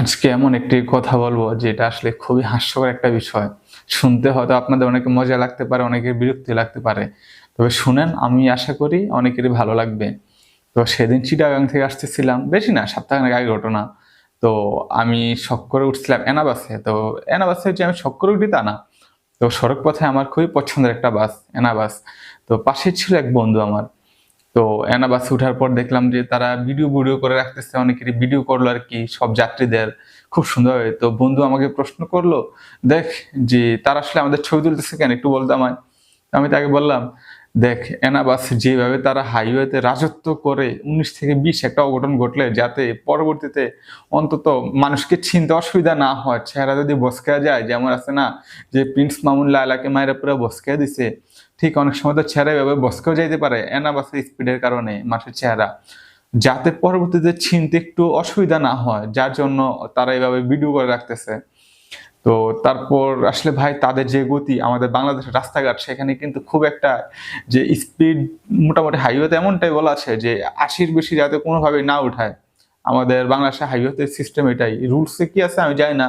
আজকে এমন একটি কথা বলব যেটা আসলে খুবই হাস্যকর একটা বিষয়। শুনতে হয়তো আপনাদের অনেকে মজা লাগতে পারে, অনেকের বিরক্তি লাগতে পারে। তবে শুনেন, আমি আশা করি অনেকেরই ভালো লাগবে। তো সেদিন চিটাগাং থেকে আসতেছিলাম, বেশি না, সপ্তাহখানেক আগে ঘটনা। তো আমি শখ করে উঠছিলাম এনাবাসে। তো এনাবাসে যে আমি শখ করে উঠি তা না। তো সড়ক পথে আমার খুবই পছন্দের একটা বাস, এনাবাস। তো পাশে ছিল এক বন্ধু আমার। তো এনা বাসে ওঠার পর দেখলাম যে তারা ভিডিও ভিডিও করে রাখতেছে, অনেকেরই ভিডিও করল আর কি, সব যাত্রীদের। খুব সুন্দর হয় তো বন্ধু আমাকে প্রশ্ন করল, দেখ, যে তারা আসলে আমাদের ছবি তুলতেছে কেন? একটু বলতে আমায়। আমি তাকে বললাম, দেখ এনা বাস যেভাবে তারা হাইওয়েতে রাজত্ব করে, উনিশ থেকে বিশ একটা অঘটন ঘটলে যাতে পরবর্তীতে অন্তত মানুষকে চিনতে অসুবিধা না হয়, চেহারা যদি বসকা যায়, যেমন আছে না, যে প্রিন্স মামুন লালাকে মায়েরা পুরো বসকা দিছে ঠিক অনেক সময় তো চেহারা এভাবে বসকেও যাইতে পারে এনা বাসের স্পিডের কারণে মানুষের চেহারা। যাতে পরবর্তীতে ছিনতে একটু অসুবিধা না হয়, যার জন্য তারা এভাবে ভিডিও করে রাখতেছে। তো তারপর আসলে ভাই তাদের যে গতি, আমাদের বাংলাদেশের রাস্তাঘাট, সেখানে কিন্তু খুব একটা যে স্পিড মোটামুটি হাইওয়েতে এমনটাই বলা আছে যে আশির বেশি যাতে কোনোভাবে না উঠায়। আমাদের বাংলাদেশের হাইওয়েতে সিস্টেম এটাই। রুলসে কি আছে আমি জানি না।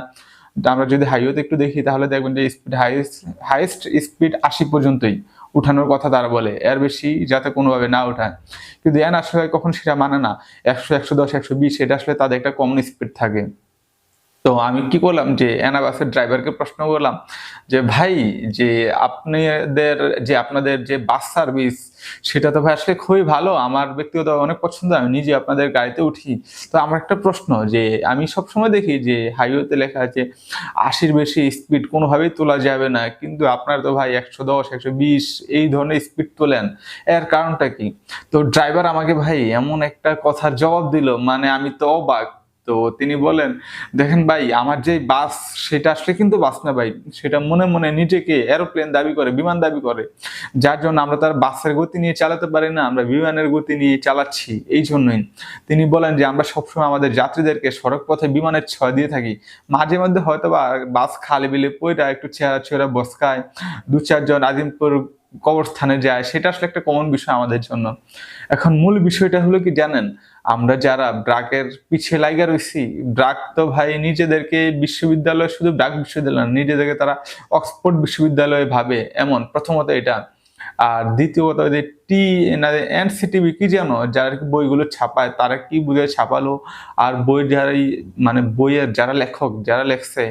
আমরা যদি হাইওয়েতে একটু দেখি, তাহলে দেখবেন যে স্পিড হাইস্ট হাইস্ট স্পিড আশি পর্যন্তই। উঠানোর কথা তারা বলে। এর বেশি যাতে কোনোভাবে না উঠায়। কিন্তু এন আসলে কখন সেটা মানে না। একশো একশো দশ, একশো বিশ, এটা আসলে তাদের একটা কমন স্পিড থাকে। তো আমি কি করলাম যে এনা বাসের ড্রাইভারকে প্রশ্ন করলাম যে, ভাই, যে আপনাদের যে আপনাদের যে বাস সার্ভিস সেটা তো ভাই আসলে খুবই ভালো। আমার ব্যক্তিগত অনেক পছন্দ, আমি নিজে আপনাদের গাড়িতে উঠি। তো আমার একটা প্রশ্ন যে, আমি সবসময় দেখি যে হাইওয়েতে লেখা আছে, আশির বেশি স্পিড কোনোভাবেই তোলা যাবে না। কিন্তু আপনার তো ভাই একশো দশ, একশো বিশ, এই ধরনের স্পিড তোলেন। এর কারণটা কি? তো ড্রাইভার আমাকে ভাই এমন একটা কথার জবাব দিল মানে আমি তো অবাক তো তিনি বলেন, দেখেন ভাই, আমার যে বাস, সেটা আসলে কিন্তু বাস না ভাই। সেটা মনে মনে নিজেকে এরোপ্লেন দাবি করে, বিমান দাবি করে। যার জন্য আমরা তার বাসের গতি নিয়ে চালাতে পারি না, আমরা বিমানের গতি নিয়ে চালাচ্ছি এই জন্যই। তিনি বলেন যে, আমরা সবসময় আমাদের যাত্রীদেরকে সড়ক পথে বিমানের ছয় দিয়ে থাকি। মাঝে মধ্যে হয়তো বা বাস খালে বিলে পইটা একটু চেহারা চেহারা বসকায়। দু চারজন আজিমপুর কবরস্থানে যায়, সেটা আসলে একটা কমন বিষয় আমাদের জন্য। এখন মূল বিষয়টা হলো কি জানেন, আমরা যারা ব্রাকের পিছিয়ে লাইগা রয়েছি ড্রাগ তো ভাই নিজেদেরকে বিশ্ববিদ্যালয়, শুধু ড্রাগ বিশ্ববিদ্যালয় নিজেদেরকে তারা অক্সফোর্ড বিশ্ববিদ্যালয়ে ভাবে। এমন, প্রথমত এটা। আর দ্বিতীয়ত যে টি এনসিটিভি কি জানো যারা বইগুলো ছাপায়, তারা কি বুঝে ছাপালো? আর বই যারাই মানে বইয়ের যারা লেখক, যারা লেখছে,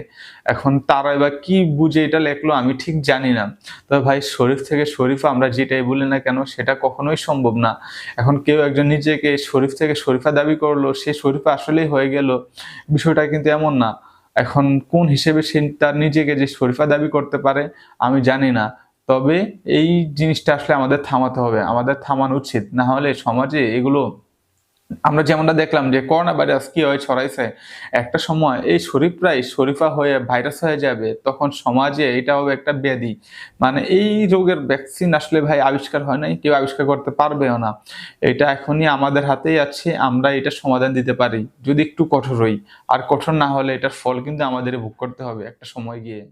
এখন তারা এবার কি বুঝে এটা লেখলো আমি ঠিক জানি না। তবে ভাই, শরীফ থেকে শরীফা, আমরা যেটাই বলি না কেন, সেটা কখনোই সম্ভব না। এখন কেউ একজন নিজেকে শরীফ থেকে শরীফা দাবি করল, সে শরীফা আসলেই হয়ে গেল। বিষয়টা কিন্তু এমন না। এখন কোন হিসেবে সে তার নিজেকে যে শরীফা দাবি করতে পারে, আমি জানি না। তবে এই জিনিসটা আসলে আমাদের থামাতে হবে, আমাদের থামানো উচিত। না হলে সমাজে এগুলো, আমরা যেমনটা দেখলাম যে করোনা ভাইরাস কি হয় ছড়াইছে, একটা সময় এই শরীফরাই শরীফা হয়ে ভাইরাস হয়ে যাবে, তখন সমাজে এটা হবে একটা ব্যাধি। মানে এই রোগের ভ্যাকসিন আসলে ভাই আবিষ্কার হয় নাই, কেউ আবিষ্কার করতে পারবেও না। এটা এখনই আমাদের হাতেই আছে, আমরা এটা সমাধান দিতে পারি। যদি একটু কঠোর হই আর কঠোর না হলে এটার ফল কিন্তু আমাদের ভোগ করতে হবে একটা সময় গিয়ে।